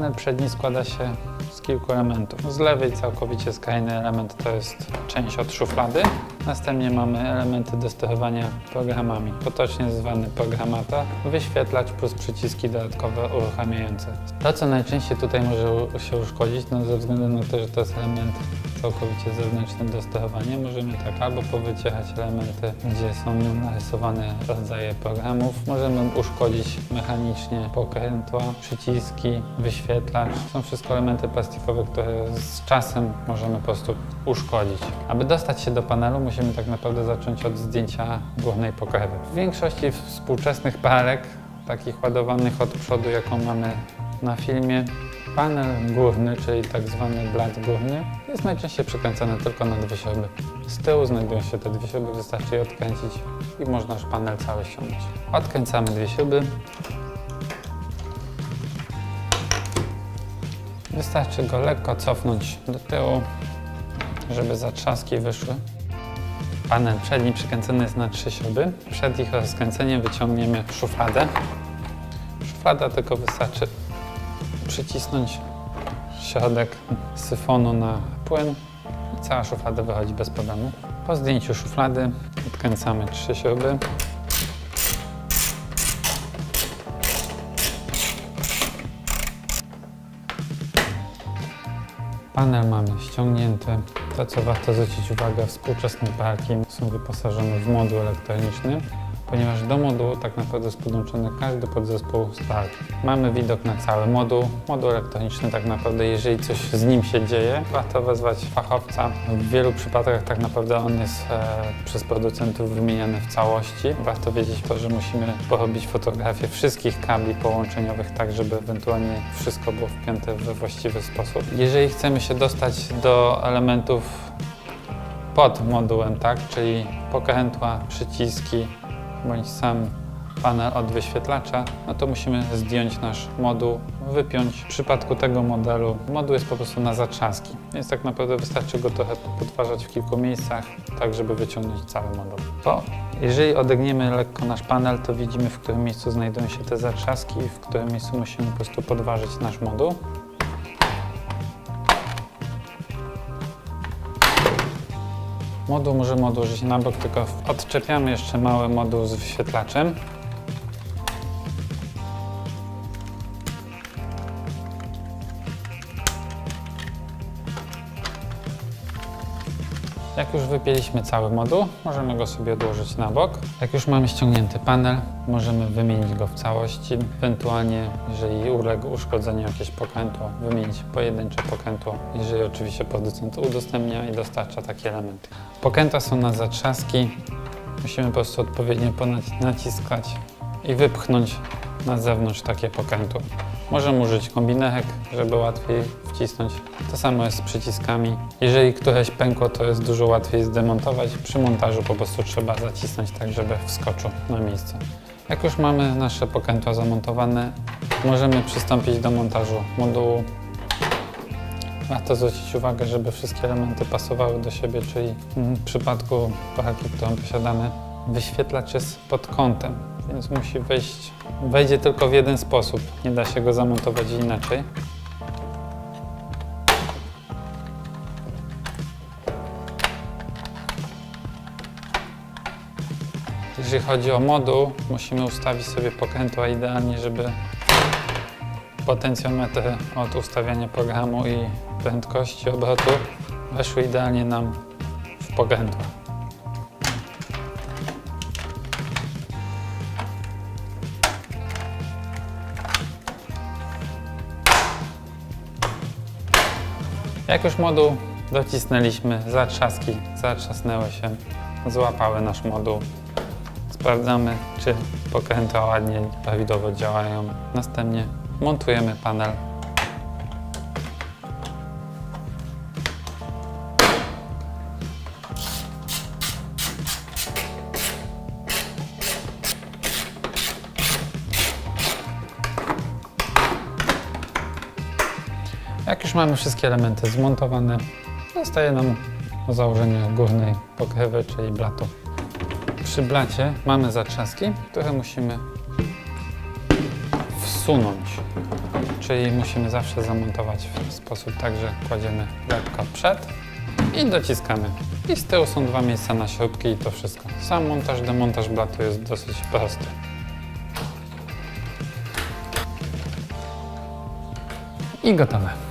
Panel przedni składa się z kilku elementów. Z lewej całkowicie skrajny element to jest część od szuflady. Następnie mamy elementy do sterowania programami, potocznie zwany programator, wyświetlacz plus przyciski dodatkowe uruchamiające. To, co najczęściej tutaj może się uszkodzić, no ze względu na to, że to jest element całkowicie zewnętrzny do sterowania, możemy tak albo powycierać elementy, gdzie są narysowane rodzaje programów, możemy uszkodzić mechanicznie pokrętła, przyciski, wyświetlacz. Są wszystko elementy plastikowe, które z czasem możemy po prostu uszkodzić. Aby dostać się do panelu, musimy tak naprawdę zacząć od zdjęcia górnej pokrywy. W większości współczesnych parek, takich ładowanych od przodu, jaką mamy na filmie, panel górny, czyli tak zwany blat górny, jest najczęściej przykręcany tylko na dwie śruby. Z tyłu znajdują się te dwie śruby, wystarczy je odkręcić i można już panel cały ściągnąć. Odkręcamy dwie śruby. Wystarczy go lekko cofnąć do tyłu, żeby zatrzaski wyszły. Panel przedni przykręcony jest na trzy śruby. Przed ich rozkręceniem wyciągniemy szufladę. Szuflada tylko wystarczy przycisnąć środek syfonu na płyn i cała szuflada wychodzi bez problemu. Po zdjęciu szuflady odkręcamy trzy śruby. Panel mamy ściągnięty. To, co warto zwrócić uwagę, współczesne parki są wyposażone w moduł elektroniczny, ponieważ do modułu tak naprawdę jest podłączony każdy podzespół z parki. Mamy widok na cały moduł. Moduł elektroniczny tak naprawdę, jeżeli coś z nim się dzieje, warto wezwać fachowca. W wielu przypadkach tak naprawdę on jest e, przez producentów wymieniany w całości. Warto wiedzieć to, że musimy porobić fotografię wszystkich kabli połączeniowych, tak żeby ewentualnie wszystko było wpięte we właściwy sposób. Jeżeli chcemy się dostać do elementów pod modułem, tak, czyli pokrętła, przyciski bądź sam panel od wyświetlacza, no to musimy zdjąć nasz moduł, wypiąć. W przypadku tego modelu moduł jest po prostu na zatrzaski, więc tak naprawdę wystarczy go trochę podważać w kilku miejscach, tak żeby wyciągnąć cały moduł. To jeżeli odegniemy lekko nasz panel, to widzimy w którym miejscu znajdują się te zatrzaski i w którym miejscu musimy po prostu podważyć nasz moduł. Moduł możemy odłożyć na bok, tylko odczepiamy jeszcze mały moduł z wyświetlaczem. Jak już wypięliśmy cały moduł, możemy go sobie odłożyć na bok. Jak już mamy ściągnięty panel, możemy wymienić go w całości. Ewentualnie, jeżeli uległ uszkodzeniu jakieś pokrętło, wymienić pojedyncze pokrętło, jeżeli oczywiście producent udostępnia i dostarcza takie elementy. Pokrętła są na zatrzaski. Musimy po prostu odpowiednio naciskać i wypchnąć na zewnątrz takie pokrętło. Możemy użyć kombinerek, żeby łatwiej wcisnąć. To samo jest z przyciskami. Jeżeli któreś pękło, to jest dużo łatwiej zdemontować. Przy montażu po prostu trzeba zacisnąć tak, żeby wskoczył na miejsce. Jak już mamy nasze pokrętła zamontowane, możemy przystąpić do montażu modułu. Warto zwrócić uwagę, żeby wszystkie elementy pasowały do siebie, czyli w przypadku parki, którą posiadamy, wyświetlacz jest pod kątem, więc musi wejść, wejdzie tylko w jeden sposób. Nie da się go zamontować inaczej. Jeżeli chodzi o moduł, musimy ustawić sobie pokrętła idealnie, żeby potencjometry od ustawiania programu i prędkości obrotu weszły idealnie nam w pokrętła. Jak już moduł docisnęliśmy, zatrzaski zatrzasnęły się, złapały nasz moduł. Sprawdzamy, czy pokrętła ładnie, prawidłowo działają. Następnie montujemy panel. Jak już mamy wszystkie elementy zmontowane, zostaje nam założenie górnej pokrywy, czyli blatu. Przy blacie mamy zatrzaski, które musimy wsunąć. czyli musimy zawsze zamontować w sposób tak, że kładziemy lekko przed i dociskamy. I z tyłu są dwa miejsca na śrubki i to wszystko. Sam montaż, demontaż blatu jest dosyć prosty. I gotowe.